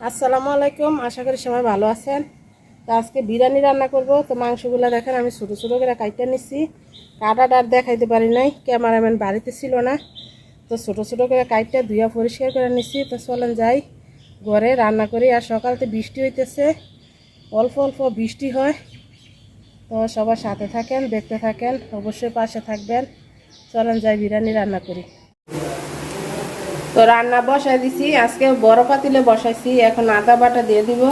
আসসালামু আলাইকুম, আশা করি সবাই ভালো আছেন। তো আজকে বিরিয়ানি রান্না করব। তো মাংসগুলো দেখেন, আমি ছোটো ছোটো করে কাইটা নিচ্ছি কাটাটা আর দেখাইতে পারি নাই, ক্যামেরাম্যান বাড়িতে ছিল না। তো ছোটো ছোটো করে কাইটা ধুয়া পরিষ্কার করে নিচ্ছি তো চলেন যাই ঘরে রান্না করি। আর সকালতে বৃষ্টি হইতেছে, অল্প অল্প বৃষ্টি হয়। তো সবার সাথে থাকেন, দেখতে থাকেন, অবশ্যই পাশে থাকবেন। চলেন যাই বিরিয়ানি রান্না করি। তো রান্না বসাই দিছি আজকে বড় পাতিলে বসাইছি, এখন আদা বাটা দিয়ে দিব।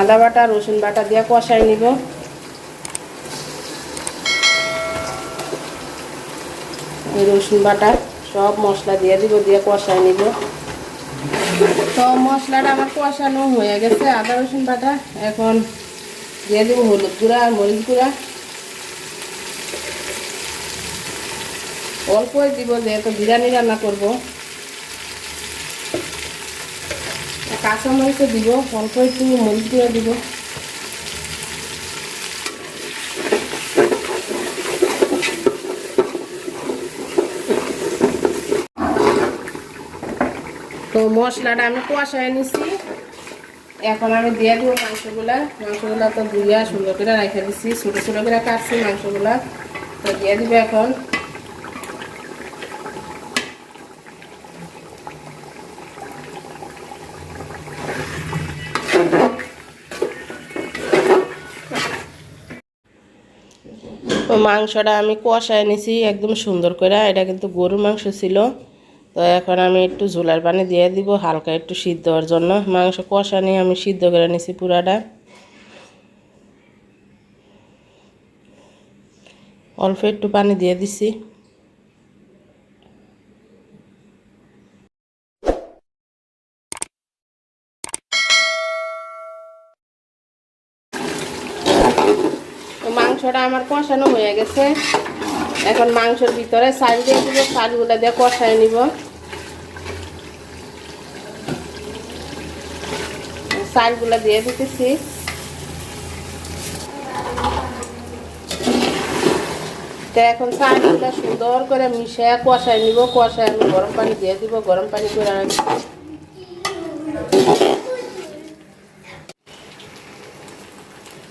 আদা বাটা, রসুন বাটা দিয়ে কষাই নিব। রসুন বাটা সব মশলা দিয়ে দিব, দিয়ে কষাই নিব। তো মশলাটা আমার কষানো হয়ে গেছে, আদা রসুন বাটা, এখন দিয়ে দিব হলুদ গুঁড়া আর মরিচ গুঁড়া। অল্পই দিব, যেহেতু বিরিয়ানি রান্না করব। কাঁচা মরিচও দিব, অল্প একটু মরিচ গুঁড়ো দিব। তো মশলাটা আমি কষায় নিছি। এখন আমি দিয়ে দিব মাংসগুলা। মাংসগুলা তো ধুইয়া সুন্দর করে রেখে দিচ্ছি ছোটো ছোটো করে কাটছি মাংসগুলা। তো দিয়ে দিব এখন। মাংসটা আমি কষায় নিছি একদম সুন্দর করে। এটা কিন্তু গরুর মাংস ছিল। তো এখন আমি একটু ঝোলার পানি দিয়ে দিব, হালকা একটু সিদ্ধ হওয়ার জন্য। মাংস কষা নিয়ে আমি সিদ্ধ করে নিছি পুরাটা। অল্প একটু পানি দিয়ে দিছি তো মাংসটা আমার কষানো হয়ে গেছে। এখন মাংসের ভিতরে চাল দিয়ে দিব, চালগুলো দিয়ে কষায় নিব। চালগুলো দিয়ে দিতেছি। এখন চালগুলো সুন্দর করে মিশিয়ে কষায় নিব, কষায় আমি গরম পানি দিয়ে দিব, গরম পানি করে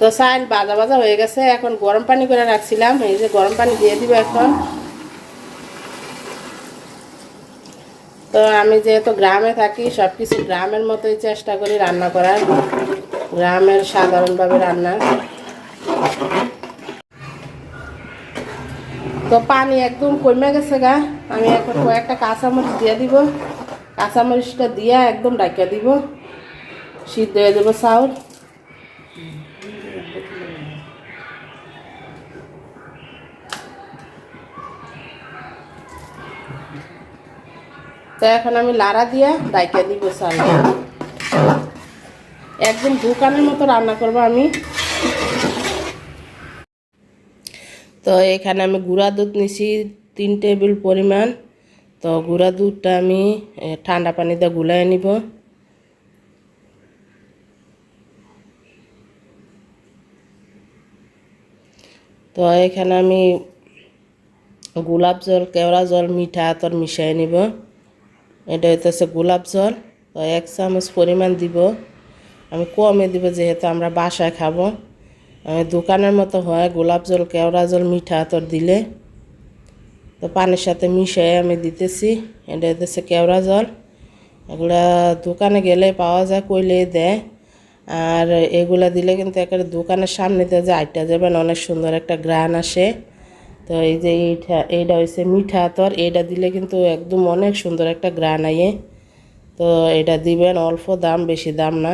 তো চাল বাজা বাজা হয়ে গেছে। এখন গরম পানি করে রাখছিলাম। এই যে গরম পানি দিয়ে দিব এখন। তো আমি যেহেতু গ্রামে থাকি সব কিছু গ্রামের মতোই চেষ্টা করি রান্না করার। গ্রামের সাধারণভাবে রান্না। তো পানি একদম কমে গেছে গা। আমি এখন কয়েকটা কাঁচামরিচ দিয়ে দিব। কাঁচামরিচটা দিয়ে একদম ডাকিয়ে দিব। সিদ্ধ হয়ে দেবো চাউল। তো এখন আমি লাড়া দিয়া ডাইকা দিব চাল একদম দোকানের মতো রান্না করব আমি। তো এখানে আমি গুঁড়া দুধ নিছি, তিন টেবিল পরিমাণ। তো গুঁড়া দুধটা আমি ঠান্ডা পানিতে গুলাই নিব। তো এখানে আমি গোলাপ জল, কেওড়া জল, মিঠা আতর মিশাই নিব। এটা হইতেছে গোলাপ জল। তো এক চামচ পরিমাণ দিব। আমি কমে দিব যেহেতু আমরা বাসায় খাব। আমি দোকানের মতো হয়, গোলাপ জল, কেওড়া জল, মিঠা আতর দিলে। তো পানির সাথে মিশিয়ে আমি দিতেছি। এটা হইতেছে কেওড়া জল। এগুলা দোকানে গেলে পাওয়া যায় কইলে দেয়। আর এগুলা দিলে কিন্তু একেবারে দোকানের সামনেতে যে আইটা যাবেন অনেক সুন্দর একটা গ্রান আসে। তো এই যে এইটা এইটা হচ্ছে মিঠা আতর এইটা দিলে কিন্তু একদম অনেক সুন্দর একটা গ্রান আইয়ে। তো এটা দিবেন, অল্প দাম, বেশি দাম না।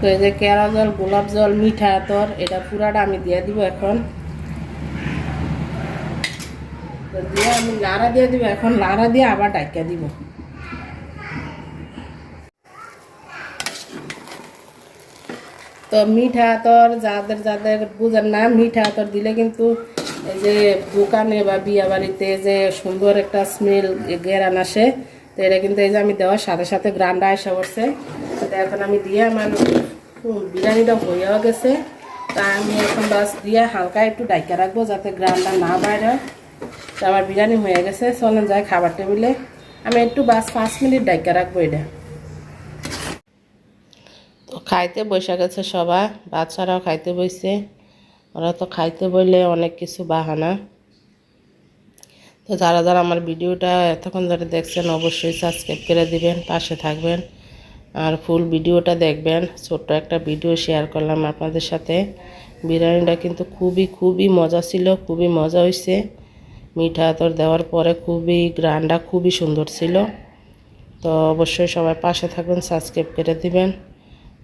তো এই যে কেরা জল, গোলাপ জল, মিঠা আতর এটা পুরাটা আমি দিয়ে দিব এখন। তো দিয়ে আমি লাড়া দিয়ে দিব, এখন লাড়া দিয়ে আবার ডাকিয়ে দিব। তো মিঠা আতর, যাদের যাদের বুঝেন না, মিঠা আতর দিলে কিন্তু যে দোকানে বা বিয়া বাড়িতে যে সুন্দর একটা স্মেল গেরান আসে, তো এটা কিন্তু এই যে আমি দেওয়ার সাথে সাথে গ্রান্ডা আসা পড়ছে। তো এখন আমি দিয়ে আমার বিরিয়ানিটা হয়েও গেছে। তা আমি এখন বাস দিয়ে হালকা একটু ডাইকা রাখব যাতে গ্রান্ডা না বাইরে তো আমার বিরিয়ানি হয়ে গেছে, চলেন যায় খাবার টেবিলে। আমি একটু বাস পাঁচ মিনিট ডাইকা রাখব এটা। খাইতে বসে গেছে সবাই, বাচ্চারাও খাইতে বইছে। ওরা তো খাইতে বইলে অনেক কিছু বাহানা। তো যারা যারা আমার ভিডিওটা এতক্ষণ ধরে দেখছেন, অবশ্যই সাবস্ক্রাইব করে দিবেন, পাশে থাকবেন। আর ফুল ভিডিওটা দেখবেন, ছোট্ট একটা ভিডিও শেয়ার করলাম আপনাদের সাথে। বিরিয়ানিটা কিন্তু খুবই খুবই মজা ছিল, খুবই মজা হয়েছে মিঠা আতর দেওয়ার পরে খুবই, গ্রানটা খুবই সুন্দর ছিল। তো অবশ্যই সবাই পাশে থাকবেন সাবস্ক্রাইব করে দিবেন।